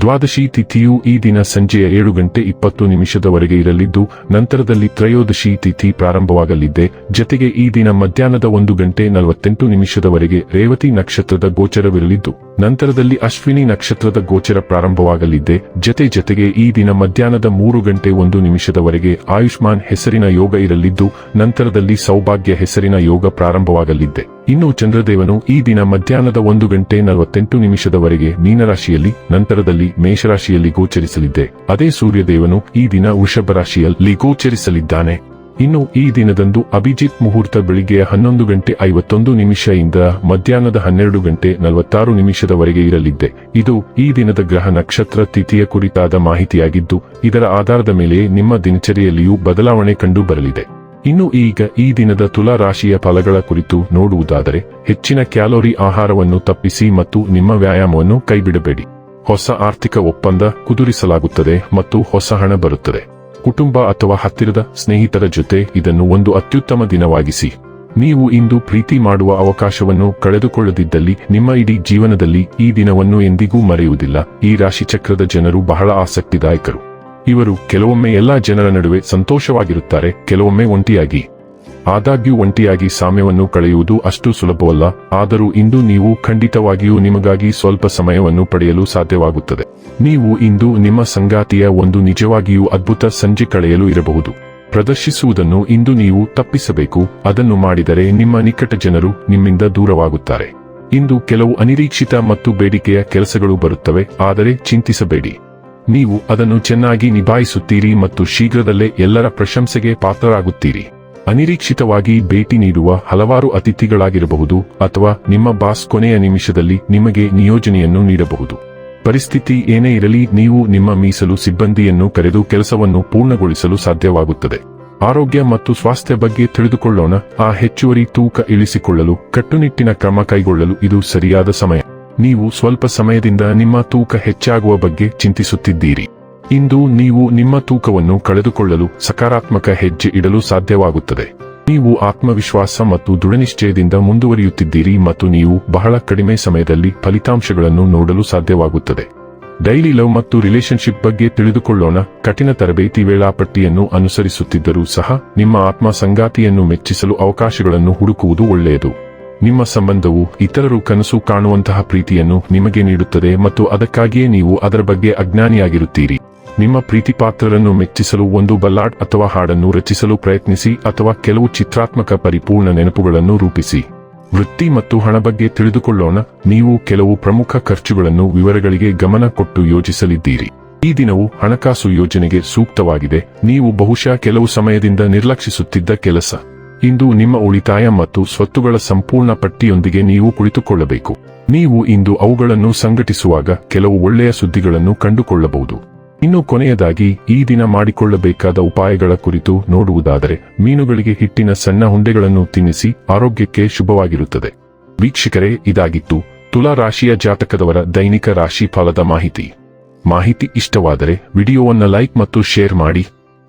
ದ್ವಾದಶಿ ತಿಥಿಯು ಈ ದಿನ ಸಂಜೆಯ ಏಳು ಗಂಟೆ ಇಪ್ಪತ್ತು ನಿಮಿಷದವರೆಗೆ ಇರಲಿದ್ದು, ನಂತರದಲ್ಲಿ ತ್ರಯೋದಶಿ ತಿಥಿ ಪ್ರಾರಂಭವಾಗಲಿದೆ. ಜತೆಗೆ ಈ ದಿನ ಮಧ್ಯಾಹ್ನದ ಒಂದು ಗಂಟೆ ನಲವತ್ತೆಂಟು ನಿಮಿಷದವರೆಗೆ ರೇವತಿ ನಕ್ಷತ್ರದ ಗೋಚರವಿರಲಿದ್ದು, ನಂತರದಲ್ಲಿ ಅಶ್ವಿನಿ ನಕ್ಷತ್ರದ ಗೋಚರ ಪ್ರಾರಂಭವಾಗಲಿದೆ. ಜತೆ ಜತೆಗೆ ಈ ದಿನ ಮಧ್ಯಾಹ್ನದ ಮೂರು ಗಂಟೆ ಒಂದು ನಿಮಿಷದವರೆಗೆ ಆಯುಷ್ಮಾನ್ ಹೆಸರಿನ ಯೋಗ ಇರಲಿದ್ದು, ನಂತರದಲ್ಲಿ ಸೌಭಾಗ್ಯ ಹೆಸರಿನ ಯೋಗ ಪ್ರಾರಂಭವಾಗಲಿದೆ. ಇನ್ನು ಚಂದ್ರದೇವನು ಈ ದಿನ ಮಧ್ಯಾಹ್ನದ ಒಂದು ಗಂಟೆ ನಲವತ್ತೆಂಟು ನಿಮಿಷದವರೆಗೆ ಮೀನರಾಶಿಯಲ್ಲಿ, ನಂತರದಲ್ಲಿ ಮೇಷರಾಶಿಯಲ್ಲಿ ಗೋಚರಿಸಲಿದ್ದೆ. ಅದೇ ಸೂರ್ಯದೇವನು ಈ ದಿನ ವೃಷಭ ರಾಶಿಯಲ್ಲಿ ಗೋಚರಿಸಲಿದ್ದಾನೆ. ಇನ್ನು ಈ ದಿನದಂದು ಅಭಿಜಿತ್ ಮುಹೂರ್ತ ಬೆಳಿಗ್ಗೆ ಹನ್ನೊಂದು ಗಂಟೆ ಐವತ್ತೊಂದು ನಿಮಿಷದಿಂದ ಮಧ್ಯಾಹ್ನದ ಹನ್ನೆರಡು ಗಂಟೆ ನಲವತ್ತಾರು ನಿಮಿಷದವರೆಗೆ ಇರಲಿದ್ದೆ. ಇದು ಈ ದಿನದ ಗ್ರಹ ನಕ್ಷತ್ರ ತಿಥಿಯ ಕುರಿತಾದ ಮಾಹಿತಿಯಾಗಿದ್ದು, ಇದರ ಆಧಾರದ ಮೇಲೆ ನಿಮ್ಮ ದಿನಚರಿಯಲ್ಲಿಯೂ ಬದಲಾವಣೆ ಕಂಡು ಬರಲಿದೆ ಇನ್ನು ಈಗ ಈ ದಿನದ ತುಲಾ ರಾಶಿಯ ಫಲಗಳ ಕುರಿತು ನೋಡುವುದಾದರೆ, ಹೆಚ್ಚಿನ ಕ್ಯಾಲೋರಿ ಆಹಾರವನ್ನು ತಪ್ಪಿಸಿ ಮತ್ತು ನಿಮ್ಮ ವ್ಯಾಯಾಮವನ್ನು ಕೈಬಿಡಬೇಡಿ. ಹೊಸ ಆರ್ಥಿಕ ಒಪ್ಪಂದ ಕುದುರಿಸಲಾಗುತ್ತದೆ ಮತ್ತು ಹೊಸ ಹಣ ಬರುತ್ತದೆ. ಕುಟುಂಬ ಅಥವಾ ಹತ್ತಿರದ ಸ್ನೇಹಿತರ ಜೊತೆ ಇದನ್ನು ಒಂದು ಅತ್ಯುತ್ತಮ ದಿನವಾಗಿಸಿ. ನೀವು ಇಂದು ಪ್ರೀತಿ ಮಾಡುವ ಅವಕಾಶವನ್ನು ಕಳೆದುಕೊಳ್ಳದಿದ್ದಲ್ಲಿ ನಿಮ್ಮ ಇಡೀ ಜೀವನದಲ್ಲಿ ಈ ದಿನವನ್ನು ಎಂದಿಗೂ ಮರೆಯುವುದಿಲ್ಲ. ಈ ರಾಶಿಚಕ್ರದ ಜನರು ಬಹಳ ಆಸಕ್ತಿದಾಯಕರು. ಇವರು ಕೆಲವೊಮ್ಮೆ ಎಲ್ಲಾ ಜನರ ನಡುವೆ ಸಂತೋಷವಾಗಿರುತ್ತಾರೆ, ಕೆಲವೊಮ್ಮೆ ಒಂಟಿಯಾಗಿ. ಆದಾಗ್ಯೂ ಒಂಟಿಯಾಗಿ ಸಾಮ್ಯವನ್ನು ಕಳೆಯುವುದು ಅಷ್ಟು ಸುಲಭವಲ್ಲ, ಆದರೂ ಇಂದು ನೀವು ಖಂಡಿತವಾಗಿಯೂ ನಿಮಗಾಗಿ ಸ್ವಲ್ಪ ಸಮಯವನ್ನು ಪಡೆಯಲು ಸಾಧ್ಯವಾಗುತ್ತದೆ. ನೀವು ಇಂದು ನಿಮ್ಮ ಸಂಗಾತಿಯ ಒಂದು ನಿಜವಾಗಿಯೂ ಅದ್ಭುತ ಸಂಜೆ ಕಳೆಯಲು ಇರಬಹುದು. ಪ್ರದರ್ಶಿಸುವುದನ್ನು ಇಂದು ನೀವು ತಪ್ಪಿಸಬೇಕು, ಅದನ್ನು ಮಾಡಿದರೆ ನಿಮ್ಮ ನಿಕಟ ಜನರು ನಿಮ್ಮಿಂದ ದೂರವಾಗುತ್ತಾರೆ. ಇಂದು ಕೆಲವು ಅನಿರೀಕ್ಷಿತ ಮತ್ತು ಬೇಡಿಕೆಯ ಕೆಲಸಗಳು ಬರುತ್ತವೆ, ಆದರೆ ಚಿಂತಿಸಬೇಡಿ. ನೀವು ಅದನ್ನು ಚೆನ್ನಾಗಿ ನಿಭಾಯಿಸುತ್ತೀರಿ ಮತ್ತು ಶೀಘ್ರದಲ್ಲೇ ಎಲ್ಲರ ಪ್ರಶಂಸೆಗೆ ಪಾತ್ರರಾಗುತ್ತೀರಿ. ಅನಿರೀಕ್ಷಿತವಾಗಿ ಭೇಟಿ ನೀಡುವ ಹಲವಾರು ಅತಿಥಿಗಳಾಗಿರಬಹುದು ಅಥವಾ ನಿಮ್ಮ ಬಾಸ್ ಕೊನೆಯ ನಿಮಿಷದಲ್ಲಿ ನಿಮಗೆ ನಿಯೋಜನೆಯನ್ನು ನೀಡಬಹುದು. ಪರಿಸ್ಥಿತಿ ಏನೇ ಇರಲಿ, ನೀವು ನಿಮ್ಮ ಮೀಸಲು ಸಿಬ್ಬಂದಿಯನ್ನು ಕರೆದು ಕೆಲಸವನ್ನು ಪೂರ್ಣಗೊಳಿಸಲು ಸಾಧ್ಯವಾಗುತ್ತದೆ. ಆರೋಗ್ಯ ಮತ್ತು ಸ್ವಾಸ್ಥ್ಯ ಬಗ್ಗೆ ತಿಳಿದುಕೊಳ್ಳೋಣ. ಆ ಹೆಚ್ಚುವರಿ ತೂಕ ಇಳಿಸಿಕೊಳ್ಳಲು, ಕಟ್ಟುನಿಟ್ಟಿನ ಕ್ರಮ ಕೈಗೊಳ್ಳಲು ಇದು ಸರಿಯಾದ ಸಮಯ. ನೀವು ಸ್ವಲ್ಪ ಸಮಯದಿಂದ ನಿಮ್ಮ ತೂಕ ಹೆಚ್ಚಾಗುವ ಬಗ್ಗೆ ಚಿಂತಿಸುತ್ತಿದ್ದೀರಿ. ಇಂದು ನೀವು ನಿಮ್ಮ ತೂಕವನ್ನು ಕಳೆದುಕೊಳ್ಳಲು ಸಕಾರಾತ್ಮಕ ಹೆಜ್ಜೆ ಇಡಲು ಸಾಧ್ಯವಾಗುತ್ತದೆ. ನೀವು ಆತ್ಮವಿಶ್ವಾಸ ಮತ್ತು ದೃಢನಿಶ್ಚಯದಿಂದ ಮುಂದುವರಿಯುತ್ತಿದ್ದೀರಿ ಮತ್ತು ನೀವು ಬಹಳ ಕಡಿಮೆ ಸಮಯದಲ್ಲಿ ಫಲಿತಾಂಶಗಳನ್ನು ನೋಡಲು ಸಾಧ್ಯವಾಗುತ್ತದೆ. ಡೈಲಿ ಲವ್ ಮತ್ತು ರಿಲೇಶನ್ಶಿಪ್ ಬಗ್ಗೆ ತಿಳಿದುಕೊಳ್ಳೋಣ. ಕಠಿಣ ತರಬೇತಿ ವೇಳಾಪಟ್ಟಿಯನ್ನು ಅನುಸರಿಸುತ್ತಿದ್ದರೂ ಸಹ ನಿಮ್ಮ ಆತ್ಮ ಸಂಗಾತಿಯನ್ನು ಮೆಚ್ಚಿಸಲು ಅವಕಾಶಗಳನ್ನು ಹುಡುಕುವುದು ಒಳ್ಳೆಯದು. ನಿಮ್ಮ ಸಂಬಂಧವು ಇತರರು ಕನಸು ಕಾಣುವಂತಹ ಪ್ರೀತಿಯನ್ನು ನಿಮಗೆ ನೀಡುತ್ತದೆ ಮತ್ತು ಅದಕ್ಕಾಗಿಯೇ ನೀವು ಅದರ ಬಗ್ಗೆ ಅಜ್ಞಾನಿಯಾಗಿರುತ್ತೀರಿ. ನಿಮ್ಮ ಪ್ರೀತಿಪಾತ್ರರನ್ನು ಮೆಚ್ಚಿಸಲು ಒಂದು ಬಲ್ಲಾಡ್ ಅಥವಾ ಹಾಡನ್ನು ರಚಿಸಲು ಪ್ರಯತ್ನಿಸಿ ಅಥವಾ ಕೆಲವು ಚಿತ್ರಾತ್ಮಕ ಪರಿಪೂರ್ಣ ನೆನಪುಗಳನ್ನು ರೂಪಿಸಿ. ವೃತ್ತಿ ಮತ್ತು ಹಣ ಬಗ್ಗೆ ತಿಳಿದುಕೊಳ್ಳೋಣ, ನೀವು ಕೆಲವು ಪ್ರಮುಖ ಖರ್ಚುಗಳನ್ನು ವಿವರಗಳಿಗೆ ಗಮನ ಕೊಟ್ಟು ಯೋಜಿಸಲಿದ್ದೀರಿ ಈ ದಿನವು ಹಣಕಾಸು ಯೋಜನೆಗೆ ಸೂಕ್ತವಾಗಿದೆ, ನೀವು ಬಹುಶಃ ಕೆಲವು ಸಮಯದಿಂದ ನಿರ್ಲಕ್ಷಿಸುತ್ತಿದ್ದ ಕೆಲಸ. ಇಂದು ನಿಮ್ಮ ಉಳಿತಾಯ ಮತ್ತು ಸ್ವತ್ತುಗಳ ಸಂಪೂರ್ಣ ಪಟ್ಟಿಯೊಂದಿಗೆ ನೀವು ಕುಳಿತುಕೊಳ್ಳಬೇಕು. ನೀವು ಇಂದು ಅವುಗಳನ್ನು ಸಂಘಟಿಸುವಾಗ ಕೆಲವು ಒಳ್ಳೆಯ ಸುದ್ದಿಗಳನ್ನು ಕಂಡುಕೊಳ್ಳಬಹುದು. ಇನ್ನು ಕೊನೆಯದಾಗಿ, ಈ ದಿನ ಮಾಡಿಕೊಳ್ಳಬೇಕಾದ ಉಪಾಯಗಳ ಕುರಿತು ನೋಡುವುದಾದರೆ, ಮೀನುಗಳಿಗೆ ಹಿಟ್ಟಿನ ಸಣ್ಣ ಹುಂಡೆಗಳನ್ನು ತಿನ್ನಿಸಿ ಆರೋಗ್ಯಕ್ಕೆ ಶುಭವಾಗಿರುತ್ತದೆ. ವೀಕ್ಷಕರೇ, ಇದಾಗಿತ್ತು ತುಲಾ ರಾಶಿಯ ಜಾತಕದವರ ದೈನಿಕ ರಾಶಿ ಫಲದ ಮಾಹಿತಿ. ಮಾಹಿತಿ ಇಷ್ಟವಾದರೆ ವಿಡಿಯೋವನ್ನು ಲೈಕ್ ಮತ್ತು ಶೇರ್ ಮಾಡಿ.